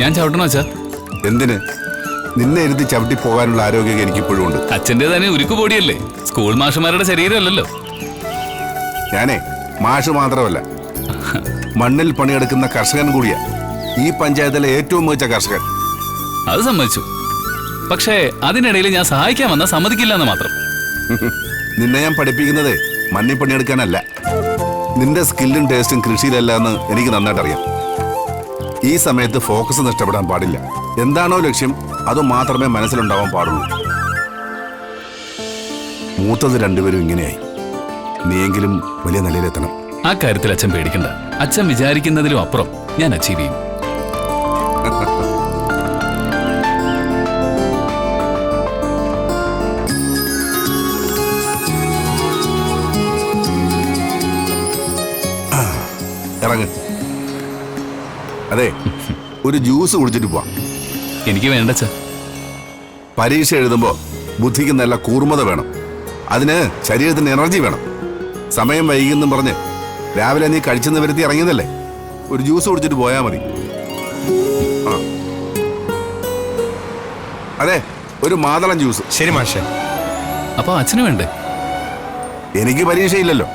ഞാൻ ചവിട്ടണോ അച്ഛാ? എന്തിന്? നിന്നെ ഇരുത്തി ചവിട്ടി പോകാനുള്ള ആരോഗ്യം എനിക്കിപ്പോഴും ഉണ്ട്. അച്ഛന്റെ തന്നെ ഉരുക്ക് പൊടിയല്ലേ? സ്കൂൾ മാഷുമാരുടെ ശരീരമല്ലല്ലോ. ഞാനേ മാഷ് മാത്രമല്ല. മണ്ണിൽ പണിയെടുക്കുന്ന കർഷകൻ കൂടിയാ. ഈ പഞ്ചായത്തിലെ ഏറ്റവും മികച്ച കർഷകൻ. അത് സമ്മതിച്ചു. പക്ഷേ അതിനിടയിൽ ഞാൻ സഹായിക്കാൻ വന്നാൽ സമ്മതിക്കില്ല എന്ന് മാത്രം. നിന്നെ ഞാൻ പഠിപ്പിക്കുന്നത് മണ്ണിൽ പണിയെടുക്കാനല്ല. നിന്റെ സ്കില്ലും ടേസ്റ്റും കൃഷിയിലല്ല എന്ന് എനിക്ക് നന്നായിട്ട് അറിയാം ഈ സമയത്ത് ഫോക്കസ് നഷ്ടപ്പെടാൻ പാടില്ല. എന്താണോ ലക്ഷ്യം അത് മാത്രമേ മനസ്സിലുണ്ടാവാൻ പാടുള്ളൂ. മൂത്തത് രണ്ടുപേരും ഇങ്ങനെയായി. നീയെങ്കിലും വലിയ നിലയിലെത്തണം. ആ കാര്യത്തിൽ അച്ഛൻ പേടിക്കണ്ട. അച്ഛൻ വിചാരിക്കുന്നതിലും അപ്പുറം ഞാൻ അച്ചീവ് ചെയ്യും. ഇറങ്ങ്. അതെ ഒരു ജ്യൂസ് കുടിച്ചിട്ട് പോവാം. എനിക്ക് വേണ്ട പരീക്ഷ എഴുതുമ്പോ ബുദ്ധിക്ക് നല്ല കൂർമ്മത വേണം. അതിന് ശരീരത്തിന് എനർജി വേണം. സമയം വൈകുന്നു പറഞ്ഞ് രാവിലെ നീ കഴിച്ചെന്ന് വരുത്തി ഇറങ്ങിയതല്ലേ? ഒരു ജ്യൂസ് കുടിച്ചിട്ട് പോയാൽ മതി. ആ. അതെ ഒരു മാതളം ജ്യൂസ്. ശരി മാഷെ. അപ്പൊ അച്ഛന് വേണ്ടേ? എനിക്ക് പരീക്ഷയില്ലല്ലോ.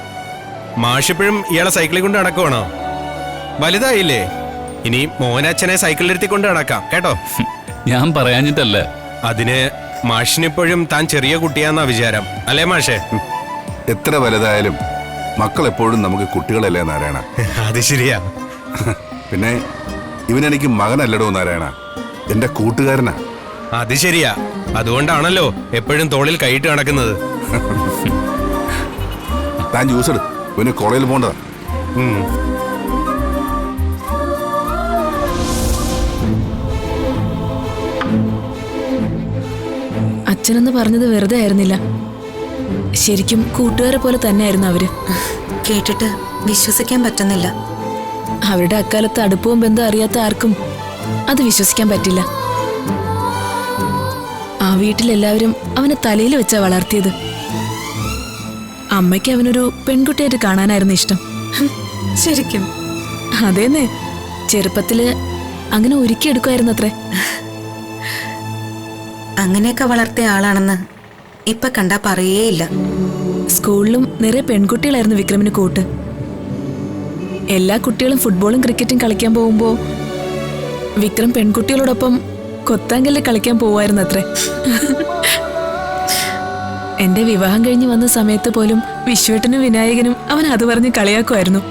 മാഷിപ്പോഴും ഇയാളെ സൈക്കിളിൽ കൊണ്ട് നടക്കുവാണോ? വലുതായില്ലേ? ഇനി മോനച്ഛനെ സൈക്കിളിലിരുത്തി കൊണ്ട് നടക്കാം കേട്ടോ? ഞാൻ പറയാഞ്ഞിട്ടല്ല. അതിന് മാഷിനിപ്പോഴും താൻ ചെറിയ കുട്ടിയാന്നാ വിചാരം. അല്ലേ മാഷേ? എത്ര വലുതായാലും മക്കൾ എപ്പോഴും നമുക്ക് കുട്ടികളല്ലേ നാരായണ? അത് ശരിയാ. പിന്നെ ഇവനെനിക്ക് മകനല്ലടോ നാരായണ? എന്റെ കൂട്ടുകാരനാ. അത് ശരിയാ. അതുകൊണ്ടാണല്ലോ എപ്പോഴും തോളിൽ കൈയിട്ട് നടക്കുന്നത്. താൻ ജ്യൂസ് എടു. ഇവന് കോളേജിൽ പോകേണ്ടതാ. അച്ഛനെന്ന് പറഞ്ഞത് വെറുതെ ആയിരുന്നില്ല. ശരിക്കും കൂട്ടുകാരെ പോലെ തന്നെയായിരുന്നു അവർ. കേട്ടിട്ട് വിശ്വസിക്കാൻ പറ്റുന്നില്ല. അവരുടെ അക്കാലത്ത് അടുപ്പവും ബന്ധം അറിയാത്ത ആർക്കും അത് വിശ്വസിക്കാൻ പറ്റില്ല. ആ വീട്ടിലെല്ലാവരും അവനെ തലയിൽ വെച്ചാ വളർത്തിയത്. അമ്മയ്ക്ക് അവനൊരു പെൺകുട്ടിയായിട്ട് കാണാനായിരുന്നു ഇഷ്ടം. ശരിക്കും. അതേന്നെ. ചെറുപ്പത്തിൽ അങ്ങനെ ഒരുക്കിയെടുക്കുമായിരുന്നു അത്രേ അങ്ങനെയൊക്കെ വളർത്തിയ ആളാണെന്ന് ഇപ്പൊ കണ്ടാ പറയേയില്ല. സ്കൂളിലും നിറയെ പെൺകുട്ടികളായിരുന്നു വിക്രമിന് കൂട്ട്. എല്ലാ കുട്ടികളും ഫുട്ബോളും ക്രിക്കറ്റും കളിക്കാൻ പോകുമ്പോൾ വിക്രം പെൺകുട്ടികളോടൊപ്പം കൊത്താങ്കല്ല് കളിക്കാൻ പോവായിരുന്നു അത്രേ എന്റെ വിവാഹം കഴിഞ്ഞ് വന്ന സമയത്ത് പോലും വിശ്വേട്ടനും വിനായകനും അവൻ അത് പറഞ്ഞ് കളിയാക്കുമായിരുന്നു.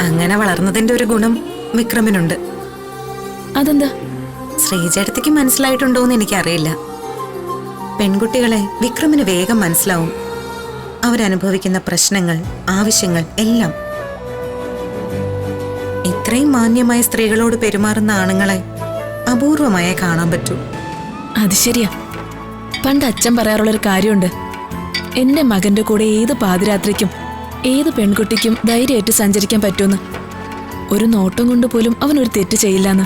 അങ്ങനെ വളർന്നതിന്റെ ഒരു ഗുണം വിക്രമിനുണ്ട്. അതെന്താ? ശ്രീജേടത്തേക്ക് മനസ്സിലായിട്ടുണ്ടോ എന്ന് എനിക്കറിയില്ല. പെൺകുട്ടികളെ വിക്രമിന് വേഗം മനസ്സിലാവും. അവരനുഭവിക്കുന്ന പ്രശ്നങ്ങൾ ആവശ്യങ്ങൾ എല്ലാം. ഇത്രയും മാന്യമായ സ്ത്രീകളോട് പെരുമാറുന്ന ആണുങ്ങളെ അപൂർവമായി കാണാൻ പറ്റൂ. അത് ശരിയാ. പണ്ട് അച്ഛൻ പറയാറുള്ളൊരു കാര്യമുണ്ട്. എന്റെ മകന്റെ കൂടെ ഏത് പാതിരാത്രിക്കും ഏത് പെൺകുട്ടിക്കും ധൈര്യമായിട്ട് സഞ്ചരിക്കാൻ പറ്റുമെന്ന് ഒരു നോട്ടം കൊണ്ട് പോലും അവൻ ഒരു തെറ്റ് ചെയ്യില്ലെന്ന്.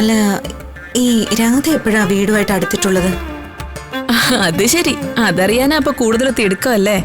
അല്ല ഈ രാധ എപ്പോഴാ വീടുമായിട്ട് അടുത്തിട്ടുള്ളത്? അത് ശരി. അതറിയാനാ അപ്പൊ കൂടുതൽ തിടുക്കമല്ലേ?